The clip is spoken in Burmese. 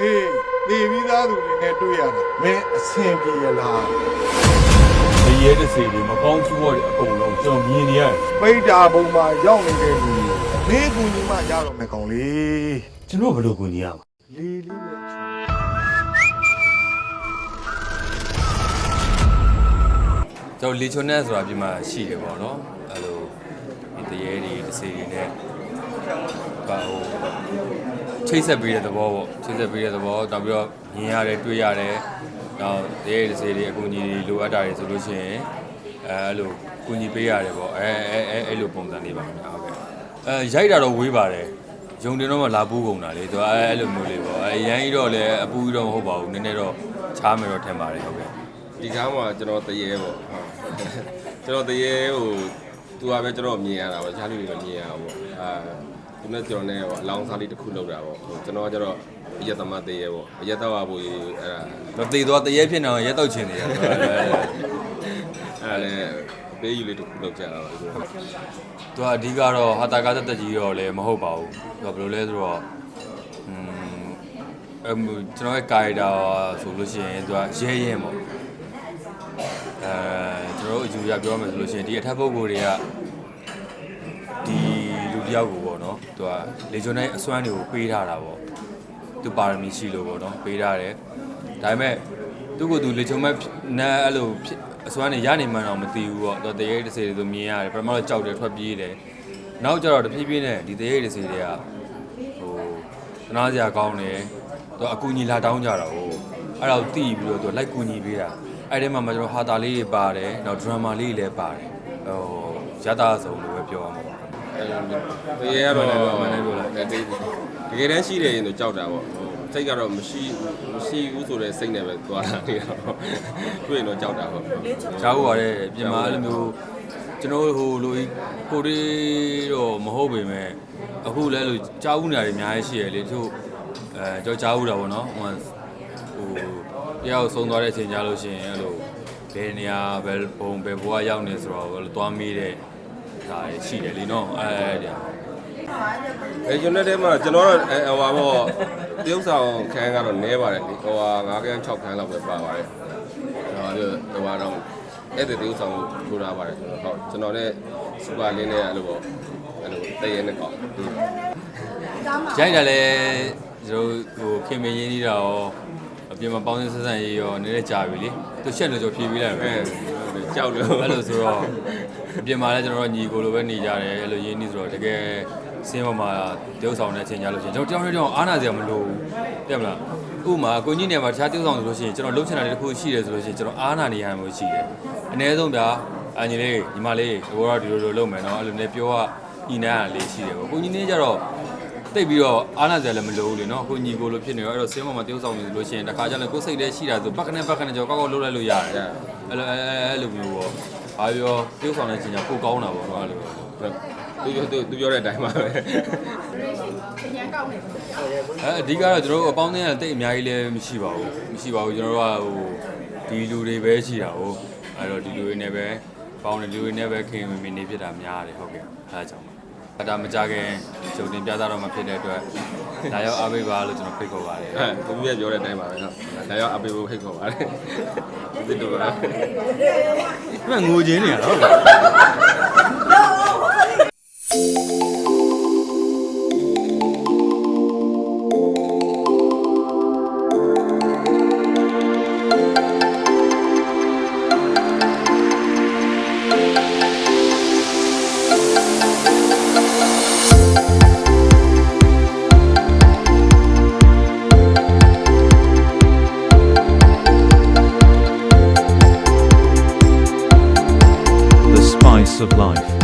လေးနေပြီးသားသူတွေနဲ့တွေ့ရတာမင်းအဆင်ပြေရလားတရေတစေတွေမကောင်းချိုးရတဲ့အကုန်လုံးကျွန်တော်မြင်နေရတယ်ပိတ်တာဘုံမှာရောက်နေတဲ့လူတွေမင်းကူညီမှရတော့မယ်ကောင်လေးကျွန်တော်ဘယ်လိုကူညီရမလဲလေးလေးနဲ့ချူကျွန်တော်လီချွန်နဲ့ဆိုတာပြင်မှာရှိတယ်ပေါ့နော်အဲ့လိုဒီတရေတွေတစေတွေနဲ့ ပါဟိုချိတ်ဆက်ပေးတဲ့သဘောပေါ့ချိတ်ဆက်ပေးတဲ့သဘောနောက်ပြီးတော့မြင်ရတယ်တွေ့ရတယ်နောက်တရေတစေတွေအကူအညီတွေလိုအပ်တာတွေဆိုလို့ရှိရင်အဲအဲ့လိုကူညီပေးရတယ်ပေါ့အဲအဲအဲအဲ့လိုပုံစံလေးပါခင်ဗျာဟုတ်ကဲ့အဲရိုက်တာတော့ဝေးပါတယ်ယုံတင်တော့မှလာပူးကုန်တာလေသူကအဲအဲ့လိုမျိုးလေးပေါ့အဲရမ်းကြီးတော့လည်းအပူကြီးတော့မဟုတ်ပါဘူးနည်းနည်းတော့ချားမယ်တော့ထင်ပါတယ်ဟုတ်ကဲ့ဒီကားမှာကျွန်တော်တရေပေါ့ဟုတ်ကျွန်တော်တရေဟိုသူကပဲကျွန်တော်မြင်ရတာပေါ့ချားလူတွေမမြင်ရဘူးပေါ့အာ သူနဲ့ကျွန်တော်နဲ့ဟိုအလောင်းစားလေးတစ်ခုလောက်တာပေါ့ဟိုကျွန်တော်ကကျတော့အရက်သမားတရေပေါ့အရက်တော့ဖို့အဲ့ဒါမသေးတော့တရေဖြစ်နေအောင်ရဲတော့ချင်နေရတယ်အဲ့လည်းအပေးယူလေးတစ်ခုလောက်ကြတာပေါ့သူကသူကအဓိကတော့ဟာတာကားတက်တက်ကြီးတော့လည်းမဟုတ်ပါဘူးသူကဘယ်လိုလဲဆိုတော့อืมအမ်ကျွန်တော်ရဲ့ကာရီတာဆိုလို့ရှိရင်သူကရဲရင်ပေါ့အဲကျွန်တော်တို့အယူရပြောမယ်ဆိုလို့ရှိရင်ဒီအထက်ပုဂ္ဂိုလ်တွေကဒီလူတ ယောက်ကိုပေါ့နော်သူကလေဂျွန်တိုင်းအစွမ်းတွေကိုပေးထားတာပေါ့သူပါရမီရှိလို့ပေါ့နော်ပေးထားတယ်ဒါပေမဲ့သူ့ကိုယ်သူလေဂျွန်မဲ့နဲ့အဲ့လိုဖြစ်အစွမ်းတွေရနိုင်မှန်းတော့မသိဘူးပေါ့သူတရေတစ်စေတွေဆိုမြင်ရတယ်ပထမတော့ကြောက်တယ်ထွက်ပြေးတယ်နောက်ကျတော့တဖြည်းဖြည်းနဲ့ဒီတရေတစ်စေတွေကဟိုတနာစရာကောင်းတယ်သူအကူညီလာတောင်းကြတာဟိုအဲ့ဒါကိုတီးပြီးတော့သူလိုက်ကူညီပေးတာအဲ့ဒီမှာမှကျွန်တော်ဟာတာလေးတွေပါတယ်နောက်ဒရမာလေးတွေလည်းပါတယ်ဟိုရတာဆုံးလို့ပဲပြောရမှာပေါ့ အဲ့လိုတရေကတော့မှန်တယ်ပြောလိုက်တကယ်တကယ်တမ်းရှိတယ်ရင်တော့ကြောက်တာပေါ့ဟိုစိတ်ကတော့မရှိမရှိဘူးဆိုတဲ့စိတ်နဲ့ပဲသွားတာနေတာပေါ့တွေ့ရင်တော့ကြောက်တာပေါ့ကြားဖို့ရတယ်ပြင်မာအဲ့လိုမျိုးကျွန်တော်ဟိုလိုကြီးကိုရီတော့မဟုတ်ပေမဲ့အခုလည်းလို့ကြားဦးနေတာတွေအများကြီးရှိရလေသူအဲကြောကြားဦးတာပေါ့နော်ဟိုဟိုတယောက်ဆုံးသွားတဲ့အချိန်ကြားလို့ရှိရင်အဲ့လိုဘယ်နေရာဘယ်ဘုံဘယ်ဘဝရောက်နေဆိုတော့ဘယ်လိုသွားမေးတဲ့ ဒါရှိတယ်လीနော်အဲအဲ့ဒါအဲကျွန်တော်ထဲမှာကျွန်တော်တော့အဲဟိုပါပေါ့တရုပ်ဆောင်ခန်းကတော့နဲပါတယ်လေဟိုဟာ9ခန်း6ခန်းလောက်ပဲပါပါတယ်ဟိုဟာဟိုဟာတော့အဲ့ဒီတရုပ်ဆောင်ကိုထိုးထားပါတယ်ဟုတ်ကျွန်တော်နဲ့စူပါလင်းနဲ့အဲ့လိုပေါ့အဲ့လိုတည့်ရဲနဲ့ကောက်ရိုက်တာလဲကျွန်တော်ဟိုခင်မင်းရင်းနေတာရောအပြင်မှာပေါင်းစင်းဆက်ဆံရေးရောနည်းနည်းကြာပြီလေသူရှက်လို့ကြောဖြေးပြီးလိုက်ပဲအဲ ကြောက်လို့အဲ့လိုဆိုတော့အပြင်မှာလည်းကျွန်တော်တို့ညီကိုလိုပဲနေကြတယ်အဲ့လိုရင်းနှီးဆိုတော့တကယ်စင်းပေါ်မှာတရုပ်ဆောင်တဲ့အချိန်ကြလို့ရှိရင်ကျွန်တော်တယောက်တယောက်အားနာစရာမလိုဘူးတဲ့မလားဥပမာကိုကြီးနေမှာတခြားတရုပ်ဆောင်ဆိုလို့ရှိရင်ကျွန်တော်လုံးချင်တာတွေတစ်ခုရှိတယ်ဆိုလို့ရှိရင်ကျွန်တော်အားနာနေရမှာရှိတယ်အ ਨੇ ဆုံးဗျာအညီလေးညီမလေးဒီဘောကဒီလိုလိုလုပ်မယ်နော်အဲ့လိုနဲ့ပြောကညီနိုင်ရလေးရှိတယ်ပေါ့ကိုကြီးနေကြတော့ တိတ်ပြီးတော့အားနာစရာလည်းမလိုဘူးလေနော်ကိုညီကိုလိုဖြစ်နေတော့အဲ့တော့စင်းပေါ်မှာတရုပ်ဆောင်နေလို့ရှိရင်တခါကျလည်းကိုယ်စိတ်ထဲရှိတာဆိုပတ်ကနေပတ်ကနေကြောကောက်ကောက်လုပ်လိုက်လို့ရတယ်အဲ့လိုအဲ့လိုမျိုးပေါ့အားပြောတရုပ်ဆောင်တဲ့ချိန်ကျပိုကောင်းတာပေါ့နော်အဲ့လိုသူပြောသူသူပြောတဲ့အတိုင်းပါပဲအဲအဓိကတော့ကျွန်တော်တို့အပေါင်းအသင်းကတိတ်အများကြီးလည်းမရှိပါဘူးမရှိပါဘူးကျွန်တော်တို့ကဟိုဒီလူတွေပဲရှိတာဟုတ်အဲ့တော့ဒီလူတွေနဲ့ပဲပေါင်းတယ်လူတွေနဲ့ပဲခင်မင်မင်နေဖြစ်တာများတယ်ဟုတ်ကဲ့အဲဒါကြောင့်ပါ ဒါမကြခင်ဂျုံတင်ပြသတော့မှဖြစ်တဲ့အတွက်ဒါရောက်အားပေးပါလို့ကျွန်တော်ဖိတ်ခေါ်ပါတယ်အဲသူပြပြောတဲ့အတိုင်းပါပဲဟုတ်ဒါရောက်အပေးဖို့ဖိတ်ခေါ်ပါတယ်ဒီတော့ပါအမှငိုချင်းနေရတော့ of life.